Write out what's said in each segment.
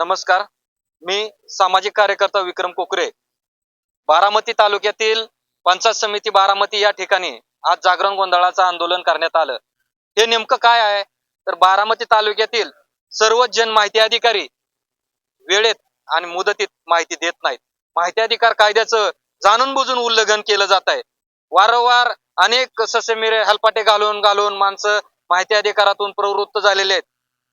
नमस्कार. मी सामाजिक कार्यकर्ता विक्रम कोकरे. बारामती तालुक्यातील पंचायत समिती बारामती या ठिकाणी आज जागरण गोंधळाचं आंदोलन करण्यात आलं. हे नेमकं काय आहे? तर बारामती तालुक्यातील सर्व जन माहिती अधिकारी वेळेत आणि मुदतीत माहिती देत नाहीत. माहिती अधिकार कायद्याचं जाणून बुजून उल्लंघन केलं जात आहे. वारंवार अनेक ससेमिरे हलपाटे घालून घालून माणसं माहिती अधिकारातून प्रवृत्त झालेले आहेत.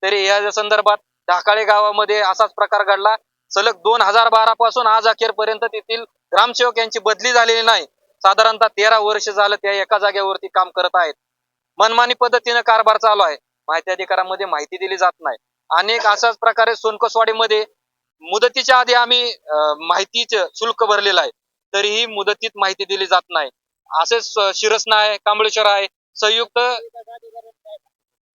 तरी या संदर्भात ढाकाळे गावामध्ये असाच प्रकार घडला. सलग दोन हजार बारा पासून आज अखेरपर्यंत तेथील ग्रामसेवक यांची बदली झालेली नाही. साधारणतः तेरा वर्ष झालं त्या एका जागेवरती काम करत आहेत. मनमानी पद्धतीने कारभार चालू आहे. माहिती अधिकारामध्ये माहिती दिली जात नाही. अनेक अशाच प्रकारे सोनकसवाडीमध्ये मुदतीच्या आधी आम्ही अं, माहितीचं शुल्क भरलेलं आहे. तरीही मुदतीत माहिती दिली जात नाही. असेच शिरसना आहे कांबळेश्वर आहे. संयुक्त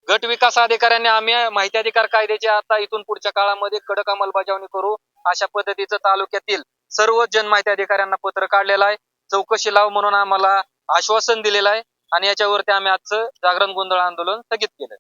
गट विकास अधिकाऱ्यांनी आम्ही माहिती अधिकार कायद्याची आता इथून पुढच्या काळामध्ये कडक अंमलबजावणी करू अशा पद्धतीचं तालुक्यातील सर्व जन माहिती अधिकाऱ्यांना पत्र काढलेलं आहे. चौकशी लाव म्हणून आम्हाला आश्वासन दिलेलं आहे आणि याच्यावरती आम्ही आजचं जागरण गोंधळ आंदोलन स्थगित केलं